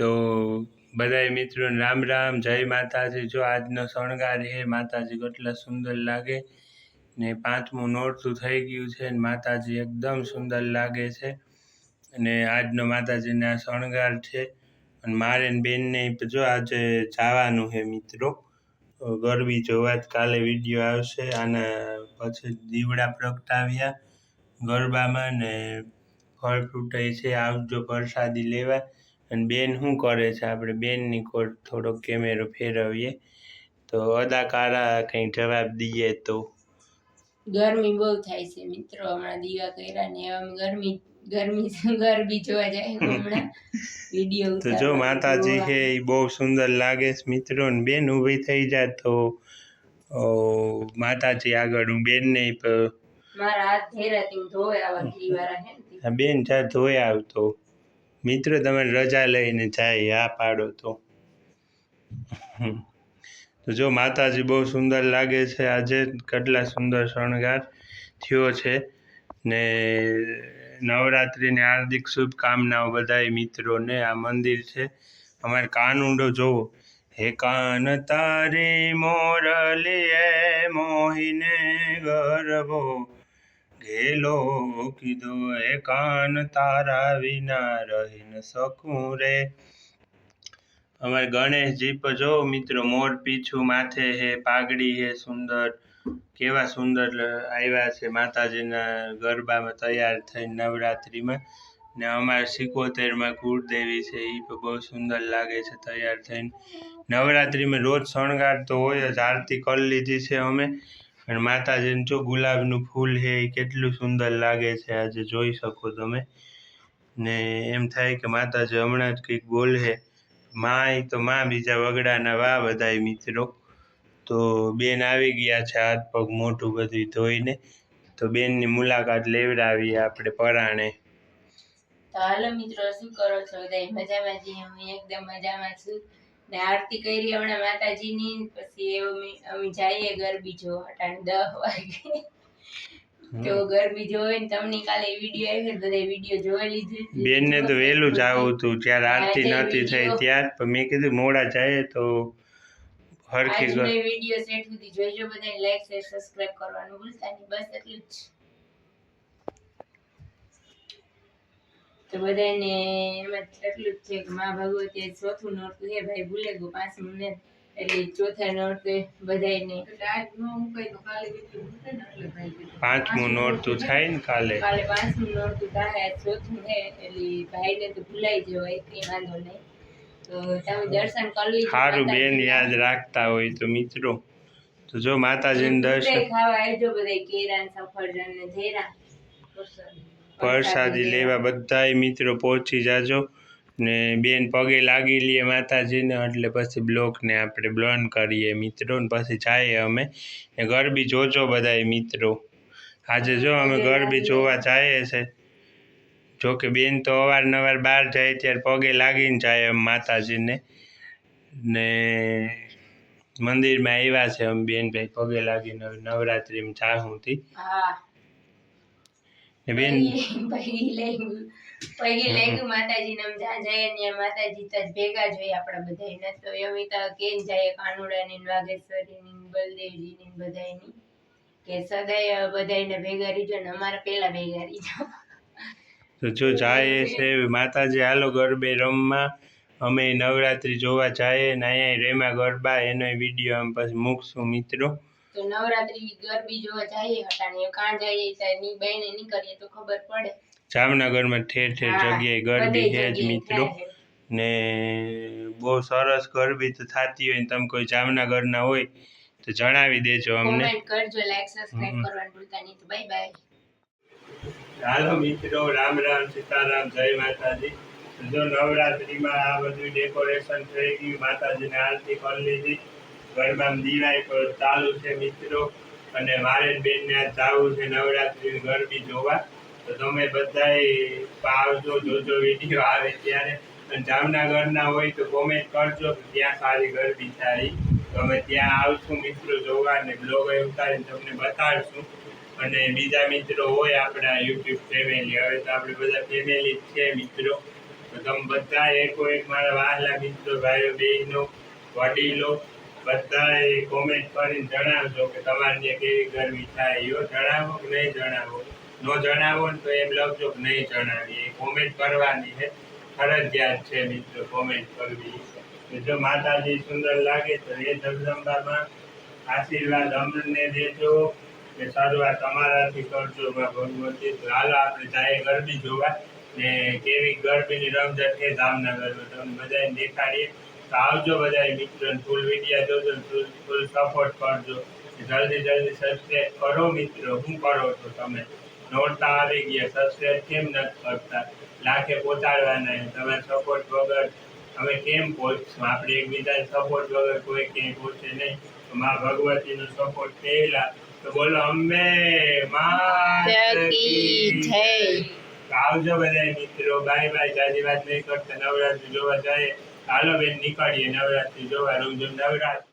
તો બધાય મિત્રોને રામ રામ, જય માતાજી. જો આજનો શણગાર હે માતાજી કેટલા સુંદર લાગે ને પાંચમું નોરતું થઈ ગયું છે ને માતાજી એકદમ સુંદર લાગે છે. અને આજનો માતાજીને આ શણગાર છે. અને મારે બેનને જો આજે જવાનું છે મિત્રો. ગરબી જોવા જ કાલે વીડિયો આવશે. આના પછી દીવડા પ્રગટાવ્યા ગરબામાં ને ફળ ફ્રૂટાઈ છે. આવજો પ્રસાદી લેવા. અને બેન શું કરે છે? આપણે બેનની કોટ થોડોક કેમેરો ફેરવીએ. તો અદાકારા કંઈ જવાબ દઈએ તો? ગરમી બહુ થાય છે મિત્રો. હમણાં દીવા કર્યા ને આમ ગરમી ગરમી ગરબી જોવા જાય હમણાં. વીડિયો તો જો માતાજી છે એ બહુ સુંદર લાગે છે મિત્રો. ને બેન ઊભી થઈ જાય તો માતાજી આગળ હું બેનને મારા હાથ ધેરાથી હું આવા બેન જા ધોઈ આવતો મિત્રો, તમે રજા લઈને જાય, આ પાડો તો. તો જો માતાજી બહુ સુંદર લાગે છે. આજે કેટલા સુંદર શણગાર થયો છે. ને નવરાત્રિની હાર્દિક શુભકામનાઓ બધાય મિત્રોને. આ મંદિર છે. અમારે કાનુંડો જોવો. હે કાન તારી મોરલીએ મોહીને ગરબો ઘેલો કીધો એ કાન તારા વિના રહી ન શકું રે. અમારે ગણેશજી પર જો મિત્રો, મોર પીછું માથે હે, પાઘડી હે સુંદર. કેવા સુંદર આવ્યા છે માતાજીના ગરબામાં તૈયાર થઈને નવરાત્રિમાં. ને અમારે સિકોતેરમાં કુળદેવી છે એ પણ બહુ સુંદર લાગે છે તૈયાર થઈને. નવરાત્રિમાં રોજ શણગાર તો હોય જ, આરતી કરી લીધી છે અમે. અને માતાજીને જો ગુલાબનું ફૂલ છે, એ કેટલું સુંદર લાગે છે, આજે જોઈ શકો તમે. ને એમ થાય કે માતાજી હમણાં જ કંઈક બોલે, માય તો માં બીજા વગડાના વાહ બધાય મિત્રો. તો બેન આવી ગયા છે હાથ પગ મોઢું બધું ધોઈને. તો બેનની મુલાકાત લેવડાવીએ આપણે પરાણે. તો હાલો મિત્રો, શું કરો છો? બધા મજામાં છીએ હું એકદમ મજામાં છું. ને આરતી કરી હમણાં માતાજીની પછી અમે અમે જઈએ ગરબી જો અટાણે દસ વાગે. તો ગરબી જોઈ ને તમને કાલે વીડિયો આવ્યો બધા વીડિયો જોઈ લીધી. બેન ને તો વહેલું જ આવું હતું ત્યારે આરતી નહોતી થઈ ત્યાર પણ મેં કીધું મોડા જાય તો હરખી વીડિયો સેટ સુધી જોઈજો બધા લાઈક શેર સબસ્ક્રાઇબ કરવાનું ભૂલતા નહીં. બસ એટલું જ. તો બધાને એમ જ એટલું જ છે કે મા ભગવતી ચોથું નોરતું છે. ભાઈ ભૂલે ગયું પાંચમું ને એટલે ચોથા નોરતે બધાને પાંચમું નોરતું થાય ને કાલે. કાલે પાંચમું નોરતું થાય ચોથું છે એટલે ભાઈને તો ભૂલાઈ જવાય કઈ વાંધો નહીં. તો તમે દર્શન કરી સારું બેન યાદ રાખતા હોય તો મિત્રો. તો જો માતાજીને દર્શન ખાવા આવજો બધા કેરા સફરજન ને ધેરા પ્રસાદી લેવા બધાય મિત્રો પહોંચી જાજો. ને બેન પગે લાગી લઈએ માતાજીને એટલે પછી બ્લોકને આપણે બ્લોન કરીએ મિત્રો ને પછી જઈએ અમે. ને ગરબી જોજો બધાય મિત્રો. આજે જો અમે ગરબી જોવા જઈએ છે. જો કે બેન તો અવારનવાર બહાર જાય ત્યારે પગે લાગીને જાય એમ માતાજીને. ને મંદિરમાં આવ્યા છે અમે બેન ભાઈ પગે લાગીને નવરાત્રિમાં ચાહુંથી બેન? પૈગી લેગ પૈગી લેગ માતાજી ને જ્યાં જઈએ ને માતાજી તો ભેગા જોઈએ આપણા બધાય. તો એમ તો જાય કાનુડા ની વાઘેશ્વરી ની બલદેવજી ની બધાયની. કે સદાય બધાયને ભેગા રીજો ને અમારા પેલા ભેગા રીજો તો જો જાય છે માતાજી હાલો ગરબે રમવા. અમે નવરાત્રિ જોવા જઈએ ને અહીંયા રેમા ગરબા એનો વીડિયો આમ પછી મૂકશું મિત્રો. તો નવરાત્રી ગરબી જોવા જઈએ હટાણે કાં જઈએ સાહેબની બહેને નીકળીએ તો ખબર પડે. જામનગરમાં ઠેર ઠેર જગ્યાએ ગરબી છે જ મિત્રો. ને બહુ સરસ ગરબી તો થતી હોય ને તમે કોઈ જામનગરના હોય તો જણાવી દેજો અમને. કરજો લાઈક સબસ્ક્રાઇબ કરવાનું ભૂલતા નહીં. તો બાય બાય હાલો મિત્રો રામ રામ સીતારામ જય માતાજી. જો નવરાત્રિમાં આ બધું ડેકોરેશન થઈ ગયું માતાજીને આરતી કરી લીધી. ગરબામાં દિવાય ચાલુ છે મિત્રો. અને મારે બેનને આ જાવું છે નવરાત્રિની ગરબી જોવા. તો તમે બધાએ આવજો, જોજો વીડિયો આવે ત્યારે. અને જામનગરના હોય તો કોમેન્ટ કરજો ત્યાં સારી ગરબી થાય. તો અમે ત્યાં આવશું મિત્રો જોવા અને બ્લોગ ઉતારીને તમને બતાડશું અને બીજા મિત્રો હોય આપણા યુટ્યુબ ફેમિલી હવે તો આપણે બધા ફેમિલી જ છે મિત્રો. તો તમે બધા એકો એક મારા વહાલા મિત્રો, ભાઈઓ, બહેનો, વડીલો બધા કોમેન્ટ કરીને જણાવજો કે તમારી કેવી ગરમી થાય. એવો જણાવો કે નહીં જણાવો? નો જણાવો ને તો એમ લખજો કે નહીં જણાવીએ. કોમેન્ટ કરવાની છે ફરજિયાત છે મિત્રો કોમેન્ટ કરવી. જો માતાજી સુંદર લાગે તો એ જગદંબામાં આશીર્વાદ અમને દેજો કે શરૂઆત તમારાથી કરજો માં ભગવતી. તો હાલો આપણે જાય ગરબી જોવા. ને કેવી ગરબીની રમઝટ છે જામનગરમાં. તમને બધાને દેખાડીએ. આવજો બધા મિત્રો ટૂલ વિડિયા જોજો ટૂલ ફૂલ સપોર્ટ કરજો. જલ્દી જલ્દી સબસ્ક્રાઈબ કરો મિત્રો. હું કરો છો તમે? નોરતા આવી ગયા. સબસ્ક્રાઈબ કેમ નથી કરતા? લાખે પહોંચાડવાના તમે સપોર્ટ વગર અમે કેમ પહોંચશું? આપણે એકબીજાને સપોર્ટ વગર કોઈ ક્યાંય પહોંચે નહીં. મા ભગવતીનો સપોર્ટ થયેલા તો બોલો અમે આવજો બધા મિત્રો. Bye bye. જાજી વાત નહીં કરતા. નવરાત્રી જોવા જાય. હાલો બેન નીકળીએ. નવરાત્રી જોવા રૂમ નવરાત્રી.